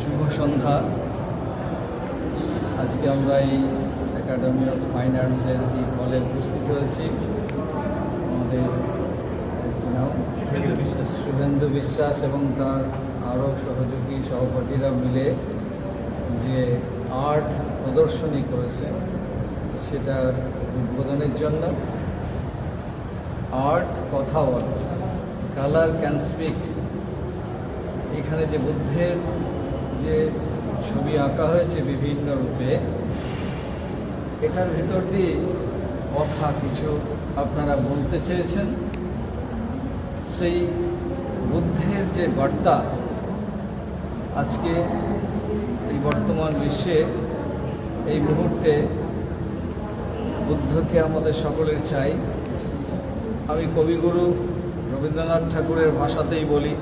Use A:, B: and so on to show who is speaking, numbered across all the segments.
A: শুভ সন্ধ্যা। আজকে আমরা এই একাডেমি অফ ফাইন আর্টসের এই হলে উপস্থিত হয়েছি। আমাদের? শুভেন্দু বিশ্বাস। এবং তার আরও সহযোগী সহপাঠীরা মিলে যে আর্ট প্রদর্শনী করেছে সেটার উদ্বোধনের জন্য। আর্ট কথা বল কালার ক্যান স্পিক এখানে যে বুদ্ধের যে ছবি আঁকা হয়েছে বিভিন্ন রূপে, এটার ভিতর দিয়ে কথা কিছু আপনারা বলতে চেয়েছেন? সেই বুদ্ধের যে বার্তা আজকে এই বর্তমান বিশ্বে, এই মুহূর্তে বুদ্ধকে আমাদের সকলের চাই। আমি কবিগুরু রবীন্দ্রনাথ ঠাকুরের ভাষাতেই বলি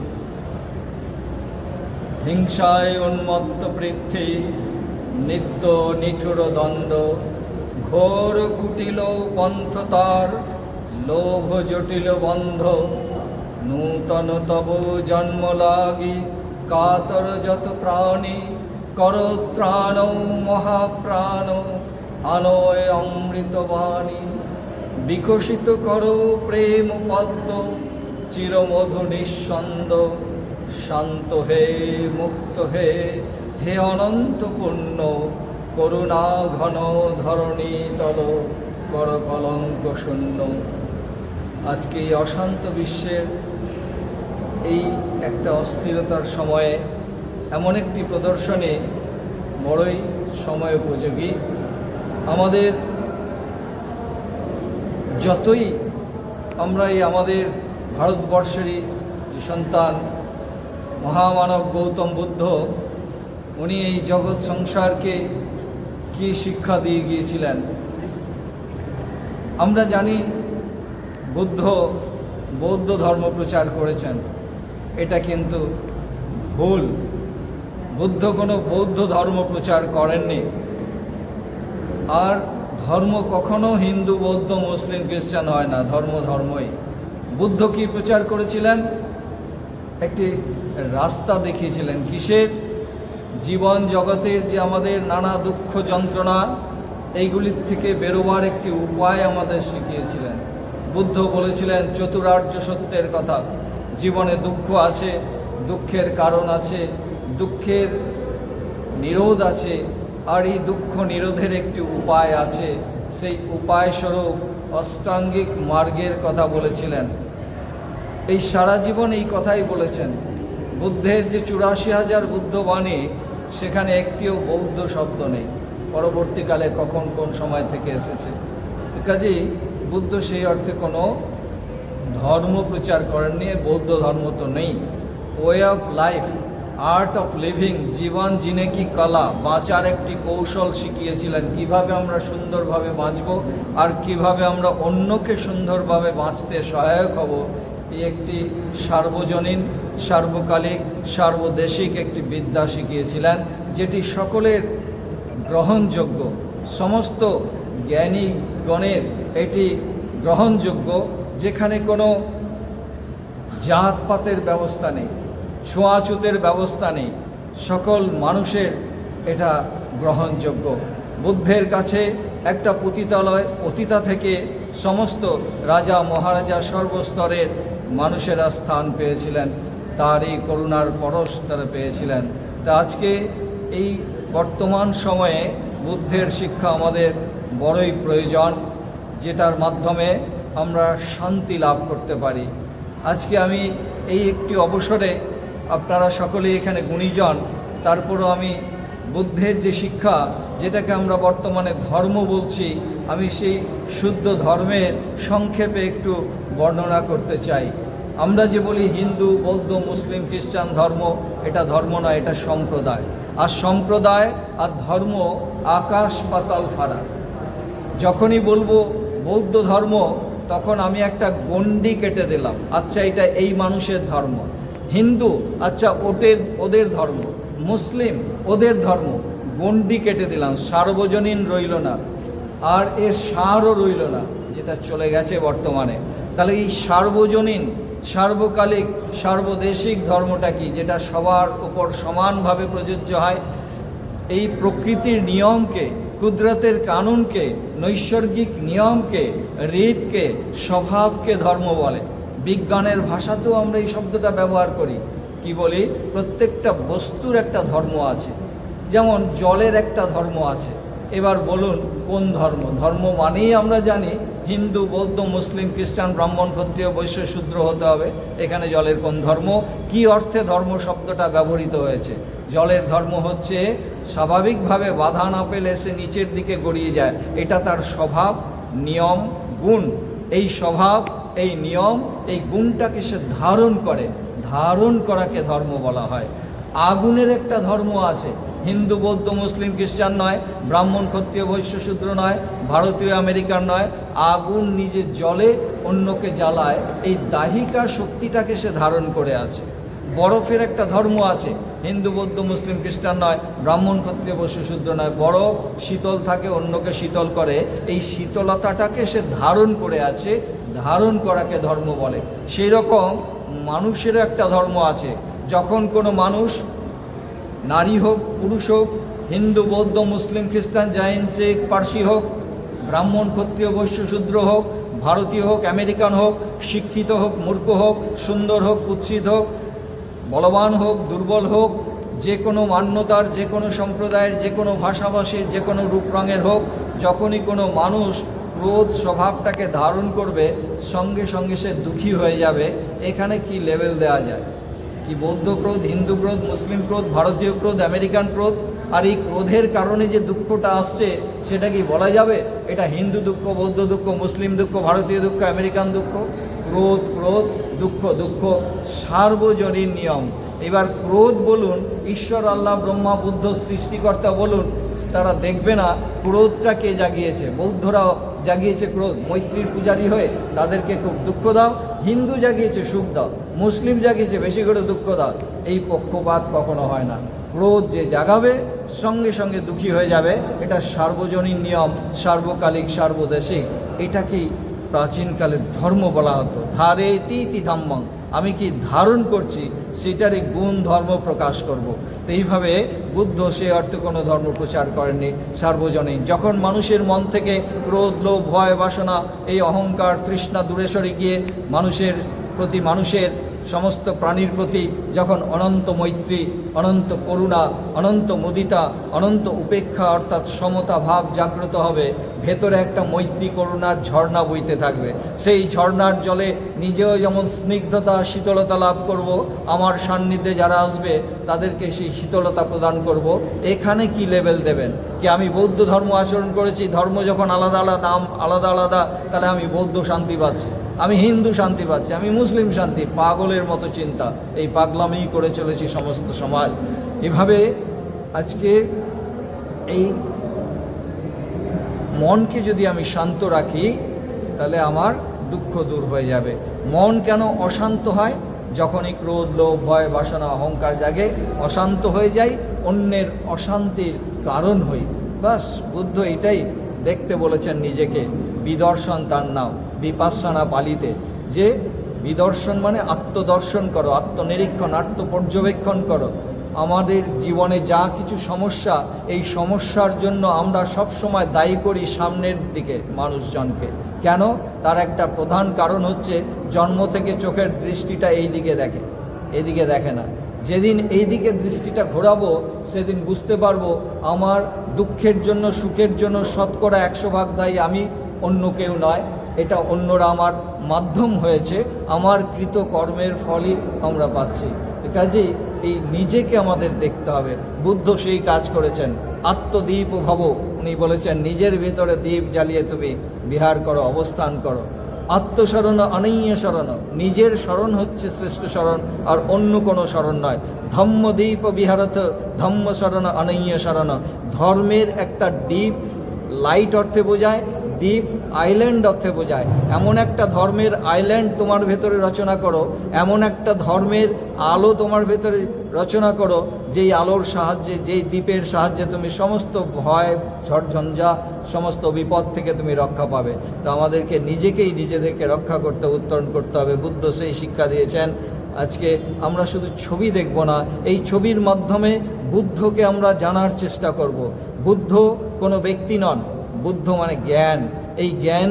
A: হিংসায় উন্মত্ত পৃথ্বী, নিত্য নিঠুর দ্বন্দ্ব, ঘোর কুটিল পন্থ তার, লোভ জটিল বন্ধ। নূতন তব জন্ম লাগি, কাতর যত প্রাণী, কর ত্রাণ মহাপ্রাণ, আনয় অমৃত বাণী। বিকশিত করো প্রেম পদ্ম, চিরমধু নিঃসন্দ। শান্ত হে, মুক্ত হে হে অনন্ত পূর্ণ করুণা ঘন ধরণী তল, কর কলঙ্ক শূন্য। আজকে এই অশান্ত বিশ্বের এই একটা অস্থিরতার সময়ে এমন একটি প্রদর্শনী বড়ই সময় উপযোগী। আমাদের যতই আমরা এই আমাদের ভারতবর্ষেরই যে সন্তান মহামানব গৌতম বুদ্ধ, উনি এই জগৎ সংসারকে কি শিক্ষা দিয়ে গিয়েছিলেন? আমরা জানি বুদ্ধ বৌদ্ধ ধর্ম প্রচার করেছেন। এটা কিন্তু ভুল। বুদ্ধ কোনো বৌদ্ধ ধর্ম প্রচার করেননি। আর ধর্ম কখনো হিন্দু, বৌদ্ধ, মুসলিম, খ্রিস্টান হয় না, ধর্ম ধর্মই। বুদ্ধ কি প্রচার করেছিলেন? একটি রাস্তা দেখিয়েছিলেন কিসের? জীবন জগতের যে আমাদের নানা দুঃখ যন্ত্রণা, এইগুলির থেকে বেরোবার একটি উপায় আমাদের শিখিয়েছিলেন। বুদ্ধ বলেছিলেন, চতুরার্য সত্যের কথা। জীবনে দুঃখ আছে, দুঃখের কারণ আছে, দুঃখের নিরোধ আছে, আর এই দুঃখ নিরোধের একটি উপায় আছে। সেই উপায় স্বরূপ অষ্টাঙ্গিক মার্গের কথা বলেছিলেন। এই সারা জীবন এই কথাই বলেছেন। বুদ্ধের যে চুরাশি হাজার বুদ্ধবাণী, সেখানে একটিও বৌদ্ধ শব্দ নেই। পরবর্তীকালে কখন কোন সময় থেকে এসেছে? কাজেই বুদ্ধ সেই অর্থে কোনো ধর্ম প্রচার করেননি, বৌদ্ধ ধর্ম তো নেই। Way of life art of living জীবন জিনে কি কলা, বাঁচার একটি কৌশল শিখিয়েছিলেন। কীভাবে আমরা সুন্দরভাবে বাঁচব আর কীভাবে আমরা অন্যকে সুন্দরভাবে বাঁচতে সহায়ক হব একটি সার্বজনীন, সার্বকালিক, সার্বদেশিক একটি বিদ্যা শিখিয়েছিলেন, যেটি সকলের গ্রহণযোগ্য। সমস্ত জ্ঞানীগণের এটি গ্রহণযোগ্য, যেখানে কোনো জাতপাতের ব্যবস্থা নেই ছোঁয়াছুতের ব্যবস্থা নেই। সকল মানুষের এটা গ্রহণযোগ্য। বুদ্ধের কাছে একটা পতিতালয়, পতিতা থেকে সমস্ত রাজা, মহারাজা সর্বস্তরের মানুষেরা স্থান পেয়েছিলেন তার এই করুণার পরশ তারা পেয়েছিলেন। তা আজকে এই বর্তমান সময়ে বুদ্ধের শিক্ষা আমাদের বড়ই প্রয়োজন, যেটার মাধ্যমে আমরা শান্তি লাভ করতে পারি। আজকে আমি এই একটি অবসরে আপনারা সকলেই এখানে গুণীজন, তারপরও আমি বুদ্ধের যে শিক্ষা, যেটাকে আমরা বর্তমানে ধর্ম বলছি, আমি সেই শুদ্ধ ধর্মের সংক্ষেপে একটু বর্ণনা করতে চাই। আমরা যে বলি হিন্দু, বৌদ্ধ, মুসলিম, খ্রিস্টান ধর্ম, এটা ধর্ম নয়, এটা সম্প্রদায়। আর সম্প্রদায় আর ধর্ম আকাশ পাতাল ফারাক যখনই বলব বৌদ্ধ ধর্ম, তখন আমি একটা গণ্ডি কেটে দিলাম আচ্ছা এটা এই মানুষের ধর্ম। হিন্দু আচ্ছা ওটের, ওদের ধর্ম। মুসলিম, ওদের ধর্ম। গণ্ডি কেটে দিলাম, সার্বজনীন রইল না। আর এর সারও রইল না, যেটা চলে গেছে বর্তমানে। তাহলে এই সার্বজনীন, সার্বকালিক, সার্বদেশিক ধর্মটা কি, যেটা সবার উপর সমানভাবে প্রযোজ্য হয়? এই প্রকৃতির নিয়মকে, কুদরতের কানুনকে, নৈসর্গিক নিয়মকে, রীতকে, স্বভাবকে ধর্ম বলে। বিজ্ঞানের ভাষাতেও আমরা এই শব্দটা ব্যবহার করি। কি বলি? প্রত্যেকটা বস্তুর একটা ধর্ম আছে। যেমন জলের একটা ধর্ম আছে। এবার বলুন, কোন ধর্ম? ধর্ম মানেই আমরা জানি হিন্দু, বৌদ্ধ, মুসলিম, খ্রিস্টান, ব্রাহ্মণ, ক্ষত্রিয়, বৈশ্য, শূদ্র হতে হবে। এখানে জলের কোন ধর্ম? কি অর্থে ধর্ম শব্দটা ব্যবহৃত হয়েছে? জলের ধর্ম হচ্ছে স্বাভাবিকভাবে বাধা না পেলে সে নিচের দিকে গড়িয়ে যায়। এটা তার স্বভাব, নিয়ম, গুণ। এই স্বভাব, এই নিয়ম, এই গুণটাকে সে ধারণ করে। ধারণ করাকে ধর্ম বলা হয়। আগুনের একটা ধর্ম আছে। হিন্দু, বৌদ্ধ, মুসলিম, খ্রিস্টান নয়, ব্রাহ্মণ, ক্ষত্রিয়, বৈশ্য, শূদ্র নয়, ভারতীয়, আমেরিকান নয়। আগুন নিজে জলে অন্যকে জ্বালায়। এই দাহিকা শক্তিটাকে সে ধারণ করে আছে। বরফের একটা ধর্ম আছে। হিন্দু, বৌদ্ধ, মুসলিম, খ্রিস্টান নয়, ব্রাহ্মণ, ক্ষত্রিয়, বৈশ্য, শূদ্র নয়। বরফ শীতল থাকে, অন্যকে শীতল করে। এই শীতলতাটাকে সে ধারণ করে আছে, ধারণ করাকে ধর্ম বলে। সেই রকম মানুষের একটা ধর্ম আছে। যখন কোনো মানুষ নারী হোক, পুরুষ হোক, হিন্দু, বৌদ্ধ, মুসলিম, খ্রিস্টান, জৈন, শিখ, পার্সি হোক, ব্রাহ্মণ, ক্ষত্রিয়, বৈশ্য, শূদ্র হোক, ভারতীয় হোক, আমেরিকান হোক, শিক্ষিত হোক, মূর্খ হোক, সুন্দর হোক, কুৎসিত হোক, বলবান হোক, দুর্বল হোক, যে কোনো মান্যতার, যে কোনো সম্প্রদায়ের, যে কোনো ভাষাভাষীর, যে কোনো রূপ রঙের হোক, যখনই কোনো মানুষ ক্রোধ স্বভাবটাকে ধারণ করবে, সঙ্গে সঙ্গে সে দুঃখী হয়ে যাবে। এখানে কি লেভেল দেওয়া যায়? কি বৌদ্ধ ক্রোধ, হিন্দু ক্রোধ, মুসলিম ক্রোধ, ভারতীয় ক্রোধ, আমেরিকান ক্রোধ? আর এই ক্রোধের কারণে যে দুঃখটা আসছে, সেটা কি বলা যাবে? এটা হিন্দু দুঃখ, বৌদ্ধ দুঃখ, মুসলিম দুঃখ, ভারতীয় দুঃখ, আমেরিকান দুঃখ? ক্রোধ ক্রোধ, দুঃখ দুঃখ, সার্বজনীন নিয়ম। এবার ক্রোধ বলুন, ঈশ্বর, আল্লাহ, ব্রহ্মা, বুদ্ধ, সৃষ্টিকর্তা বলুন, তারা দেখবে না ক্রোধটা কে জাগিয়েছে। বৌদ্ধরা জাগিয়েছে ক্রোধ, মৈত্রীর পূজারী হয়ে তাদেরকে খুব দুঃখ দাও। হিন্দু জাগিয়েছে সুখ দাও, মুসলিম জাগিয়েছে বেশি করে দুঃখ দাও। এই পক্ষপাত কখনো হয় না। ক্রোধ যে জাগাবে, সঙ্গে সঙ্গে দুঃখী হয়ে যাবে। এটা সার্বজনীন নিয়ম, সার্বকালিক, সার্বদেশিক। এটাকেই প্রাচীনকালে ধর্ম বলা হতো। ধারে তিতি ধাম্মং। আমি কি ধারণ করছি সেটারই গুণ ধর্ম প্রকাশ করব। এইভাবে বুদ্ধ সে অর্থে কোনো ধর্ম প্রচার করেননি সার্বজনীন যখন মানুষের মন থেকে ক্রোধ, লোভ, ভয়, বাসনা, এই অহংকার, তৃষ্ণা দূরে সরে গিয়ে মানুষের প্রতি মানুষের সমস্ত প্রাণীর প্রতি যখন অনন্ত মৈত্রী, অনন্ত করুণা, অনন্ত মুদিতা, অনন্ত উপেক্ষা অর্থাৎ সমতা ভাব জাগ্রত হবে, ভেতরে একটা মৈত্রী করুণার ঝর্ণা বইতে থাকবে। সেই ঝর্ণার জলে নিজেও যেমন স্নিগ্ধতা, শীতলতা লাভ করব, আমার সান্নিধ্যে যারা আসবে, তাদেরকে সেই শীতলতা প্রদান করব। এখানে কি লেভেল দেবেন? কি আমি বৌদ্ধ ধর্ম আচরণ করেছি? ধর্ম যখন আলাদা আলাদা আলাদা আলাদা, তাহলে আমি বৌদ্ধ শান্তি পাচ্ছি। আমি হিন্দু শান্তি পাচ্ছি, আমি মুসলিম শান্তি, পাগলের মতো চিন্তা। এই পাগলামিই করে চলেছি সমস্ত সমাজ। এভাবে আজকে এই মনকে যদি আমি শান্ত রাখি, তাহলে আমার দুঃখ দূর হয়ে যাবে। মন কেন অশান্ত হয়? যখনই ক্রোধ, লোভ, ভয়, বাসনা, অহংকার জাগে, অশান্ত হয়ে যাই, অন্যের অশান্তির কারণ হই। বাস, বুদ্ধ এটাই দেখতে বলেছেন নিজেকে। বিদর্শন তার নাম। বিপাশানা পালিতে যে বিদর্শন মানে আত্মদর্শন করো, আত্মনিরীক্ষণ, আত্মপর্যবেক্ষণ করো। আমাদের জীবনে যা কিছু সমস্যা, এই সমস্যার জন্য আমরা সব সময় দায়ী করি সামনের দিকে মানুষজনকে। কেন? তার একটা প্রধান কারণ হচ্ছে জন্ম থেকে চোখের দৃষ্টিটা এই দিকে দেখে, এদিকে দেখে না। যেদিন এই দিকে দৃষ্টিটা ঘোরাবো, সেদিন বুঝতে পারব আমার দুঃখের জন্য, সুখের জন্য শতকরা একশো ভাগ দায়ী আমি, অন্য কেউ নয়। এটা অন্যরা আমার মাধ্যম হয়েছে, আমার কৃত কর্মের ফলই আমরা পাচ্ছি। কাজেই এই নিজেকে আমাদের দেখতে হবে। বুদ্ধ সেই কাজ করেছেন। আত্মদ্বীপ ভব, উনি বলেছেন, নিজের ভেতরে দ্বীপ জ্বালিয়ে তুমি বিহার করো, অবস্থান করো। আত্মস্মরণ অনৈয় স্মরণ নিজের স্মরণ হচ্ছে শ্রেষ্ঠ স্মরণ আর অন্য কোনো স্মরণ নয়। ধম্মদ্বীপ বিহারত, ধম্ম স্মরণ অনৈয় স্মরণ ধর্মের একটা দ্বীপ লাইট অর্থে বোঝায়। দ্বীপ আইল্যান্ড অর্থে বোঝায়। এমন একটা ধর্মের আইল্যান্ড তোমার ভেতরে রচনা করো, এমন একটা ধর্মের আলো তোমার ভেতরে রচনা করো, যেই আলোর সাহায্যে, যেই দ্বীপের সাহায্যে তুমি সমস্ত ভয়, ঝড়ঝঞ্ঝা, সমস্ত বিপদ থেকে তুমি রক্ষা পাবে। তো আমাদেরকে নিজেকেই নিজেদেরকে রক্ষা করতে, উত্তরণ করতে হবে। বুদ্ধ সেই শিক্ষা দিয়েছেন, আজকে আমরা শুধু ছবি দেখব না, এই ছবির মাধ্যমে বুদ্ধকে আমরা জানার চেষ্টা করব। বুদ্ধ কোনো ব্যক্তি নন, বুদ্ধ মানে জ্ঞান। এই জ্ঞান,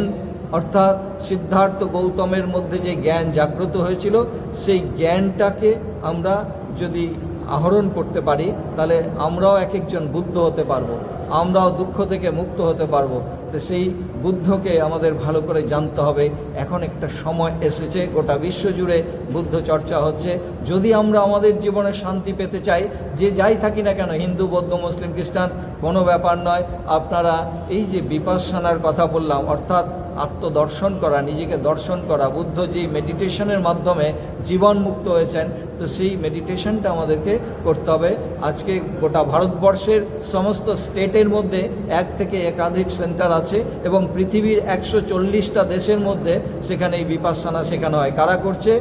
A: অর্থাৎ সিদ্ধার্থ গৌতমের মধ্যে যে জ্ঞান জাগ্রত হয়েছিল, সেই জ্ঞানটাকে আমরা যদি আহরণ করতে পারি, তাহলে আমরাও এক একজন বুদ্ধ হতে পারব, আমরাও দুঃখ থেকে মুক্ত হতে পারব। তো সেই বুদ্ধকে আমাদের ভালো করে জানতে হবে। এখন একটা সময় এসেছে, গোটা বিশ্বজুড়ে বুদ্ধ চর্চা হচ্ছে। যদি আমরা আমাদের জীবনে শান্তি পেতে চাই, যে যাই থাকি না কেন, হিন্দু, বৌদ্ধ, মুসলিম, খ্রিস্টান, কোনো ব্যাপার নয়। আপনারা এই যে বিপাসনার কথা বললাম, অর্থাৎ আত্মদর্শন করা, নিজেকে দর্শন করা। বুদ্ধ যেই মেডিটেশনের মাধ্যমে জীবন মুক্ত হয়েছেন, তো সেই মেডিটেশনটা আমাদেরকে করতে হবে। আজকে গোটা ভারতবর্ষের সমস্ত স্টেটের মধ্যে এক থেকে একাধিক সেন্টার আছে এবং পৃথিবীর একশো চল্লিশটা দেশের মধ্যে সেখানে এই বিপাসনা শেখানো হয়। কারা করছে?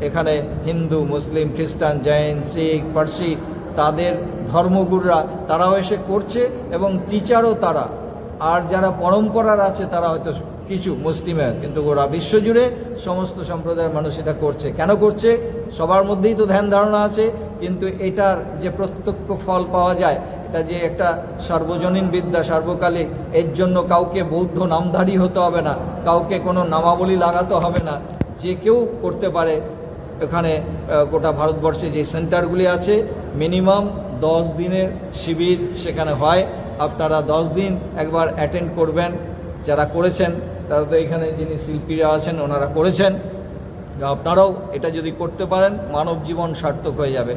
A: এখানে হিন্দু, মুসলিম, খ্রিস্টান, জৈন, শিখ, পার্সি, তাদের ধর্মগুরুরা, তারাও এসে করছে এবং টিচারও তারা। আর যারা পরম্পরার আছে, তারা হয়তো কিছু মুসলিমের কিন্তু গোটা বিশ্বজুড়ে সমস্ত সম্প্রদায়ের মানুষ এটা করছে। কেন করছে? সবার মধ্যেই তো ধ্যান ধারণা আছে, কিন্তু এটার যে প্রত্যক্ষ ফল পাওয়া যায়, এটা যে একটা সার্বজনীন বিদ্যা সার্বকালিক এর জন্য কাউকে বৌদ্ধ নামধারী হতে হবে না, কাউকে কোনো নামাবলী লাগাতে হবে না। যে কেউ করতে পারে, এখানে গোটা ভারতবর্ষে যে সেন্টারগুলি আছে, মিনিমাম দশ দিনের শিবির সেখানে হয়। আপনারা দশ দিন একবার অ্যাটেন্ড করবেন। যারা করেছেন, তারা তো এখানে যিনি শিল্পীরা আছেন, ওনারা করেছেন। আপনারাও এটা যদি করতে পারেন, মানব জীবন সার্থক হয়ে যাবে।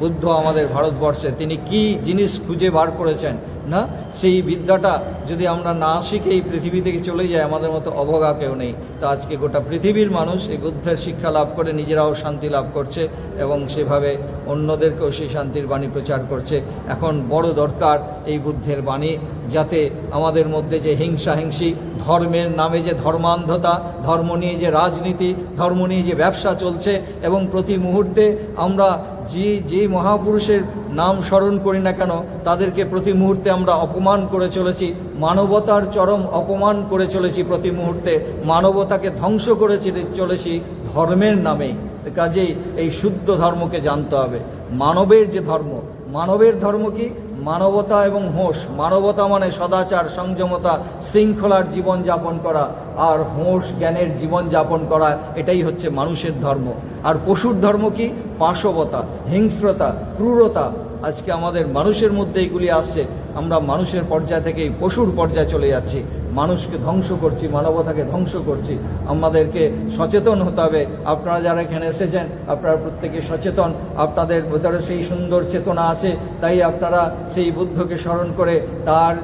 A: বুদ্ধ আমাদের ভারতবর্ষে, তিনি কি জিনিস খুঁজে বার করেছেন, না? সেই বিদ্যাটা যদি আমরা না শিখে এই পৃথিবী থেকে চলে যাই, আমাদের মতো অবগা কেউ নেই। তো আজকে গোটা পৃথিবীর মানুষ এই বুদ্ধের শিক্ষা লাভ করে, নিজেরাও শান্তি লাভ করছে এবং সেভাবে অন্যদেরকেও সেই শান্তির বাণী প্রচার করছে। এখন বড় দরকার এই বুদ্ধের বাণী, যাতে আমাদের মধ্যে যে হিংসা হিংসি, ধর্মের নামে যে ধর্মান্ধতা, ধর্ম নিয়ে যে রাজনীতি, ধর্ম নিয়ে যে ব্যবসা চলছে, এবং প্রতি মুহূর্তে আমরা যে যে মহাপুরুষের নাম স্মরণ করি না কেন, তাদেরকে প্রতি মুহূর্তে আমরা অপমান করে চলেছি, মানবতার চরম অপমান করে চলেছি প্রতি মুহূর্তে, মানবতাকে ধ্বংস করে চলে- চলেছি ধর্মের নামেই। কাজেই এই শুদ্ধ ধর্মকে জানতে হবে। মানবের যে ধর্ম, মানবের ধর্ম কি? মানবতা এবং হোঁশ। মানবতা মানে সদাচার, সংযমতা, শৃঙ্খলার জীবন যাপন করা আর হোঁশ জ্ঞানের জীবন যাপন করা, এটাই হচ্ছে মানুষের ধর্ম। আর পশুর ধর্ম কি? পাশবতা হিংস্রতা, ক্রূরতা। আজকে আমাদের মানুষের মধ্যে এইগুলি আসছে। আমরা মানুষের পর্যায় থেকে পশুর পর্যায়ে চলে যাচ্ছি। মানুষকে ধ্বংস করছি, মানবতাকে ধ্বংস করছি। আমাদেরকে সচেতন হতে হবে। আপনারা যারা এখানে এসেছেন, আপনারা প্রত্যেকে সচেতন। আপনাদের ভেতরে সেই সুন্দর চেতনা আছে, তাই আপনারা সেই বুদ্ধকে স্মরণ করে তার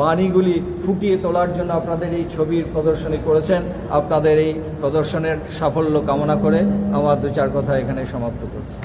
A: বাণীগুলি ফুটিয়ে তোলার জন্য আপনাদের এই ছবির প্রদর্শনী করেছেন। আপনাদের এই প্রদর্শনের সাফল্য কামনা করে আমার দু চার কথা এখানে সমাপ্ত করছি।